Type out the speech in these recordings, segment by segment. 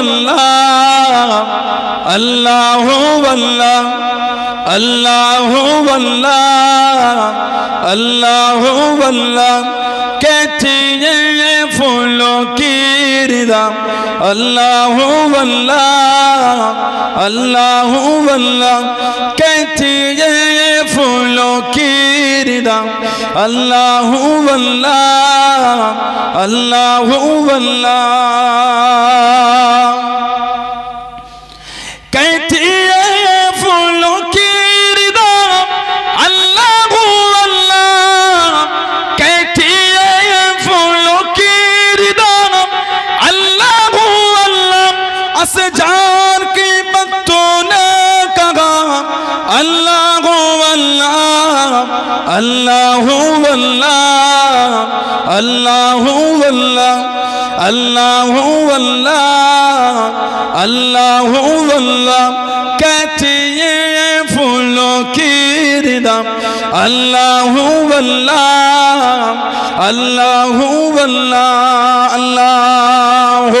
আল্লাহ আল্লাহ আল্লাহ আল্লাহ আল্লাহ আল্লাহ আল্লাহ। কেছে ফুল কীরদা আল্লাহ আল্লাহ আল্লাহ আল্লাহ। কেছে ফুল কীরদা আল্লাহ আল্লাহ আল্লাহ আল্লাহ। اللہ اللہ اللہ اللہ اللہ اللہ اللہ اللہ کہتی پھولوں کی ردم اللہ اللہ اللہ اللہ اللہ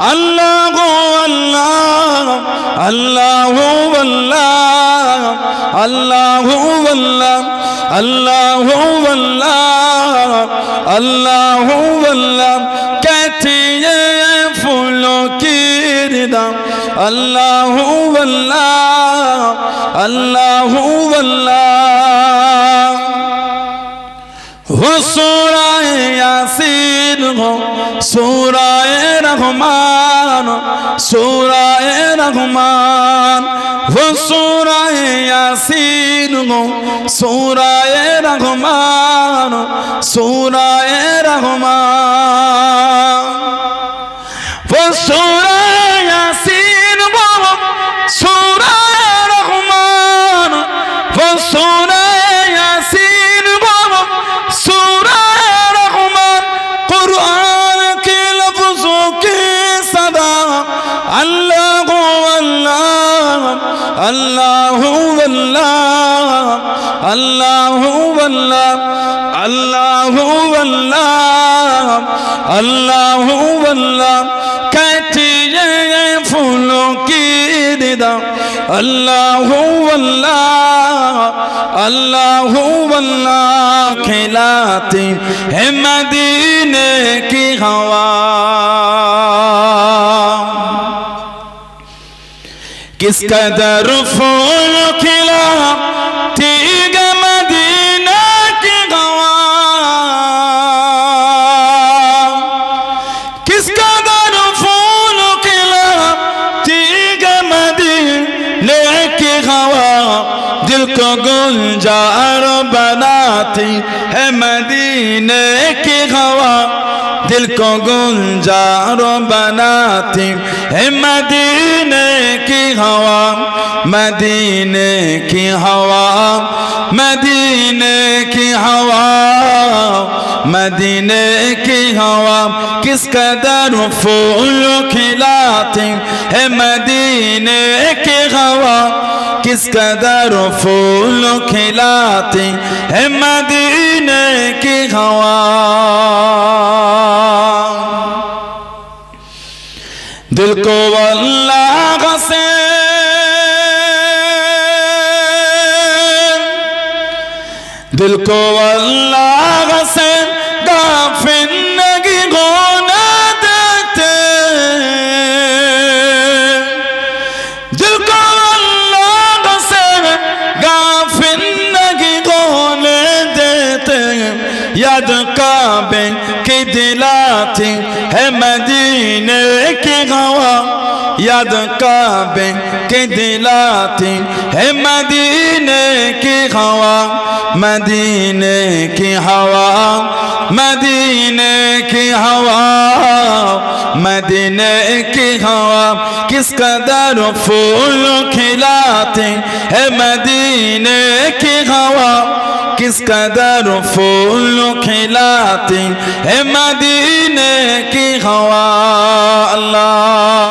আল্লাহ গো আল্লাহ আল্লাহ আল্লাহ আল্লাহ আল্লাহ আল্লাহ আল্লাহ আল্লাহ। আল্লাহ কাঠিয়ে ফুলো কিরদাম আল্লাহ আল্লাহ আল্লাহ আল্লাহ। হুসুরায় ইয়াসিন হো রহমান, সুরায় রহমান, ও সুরায় ইয়াসিন গো, সুরায় রহমান সুরায় রহমান। ও সুরায় গো, সুরায় রহমান, ও সুরায় আল্লাহ আল্লাহ আল্লাহ আল্লাহ আল্লাহ কাটিয়ে ফুলো কি দিদা? আল্লাহ আল্লাহ আল্লাহ, খেলাতে হে মদিনে কি হওয়া? किसका दरुफ खिला ठीक मदीना की गवा किसका दरुफ खिला ठीक मदीने की गवा दिल को गुंजार बनाती है मदीने की गवा दिल को गुलजार बनाती है मदीने की हवा, मदीने की हवा, मदीने की हवा, मदीने की हवा किस कदर फूल खिलाती है मदीने की हवा, किस कदर फूल खिलाती है मदीने की हवा। دل کو اللہ سے دل کو اللہ سے گافندگی ہونا دیتے دل کو اللہ سے گافندگی ہونے دیتے یاد کعبے کی دلاتی হওয়া یاد کعبے کی دلاتی ہے مدینے کی ہوا مدینے کی ہوا مدینے کی ہوا مدینے کی ہوا کس قدر پھول کھلاتے ہے مدینے کی ہوا किस कदर फूल खिलाते है मदीने की हवा अल्लाह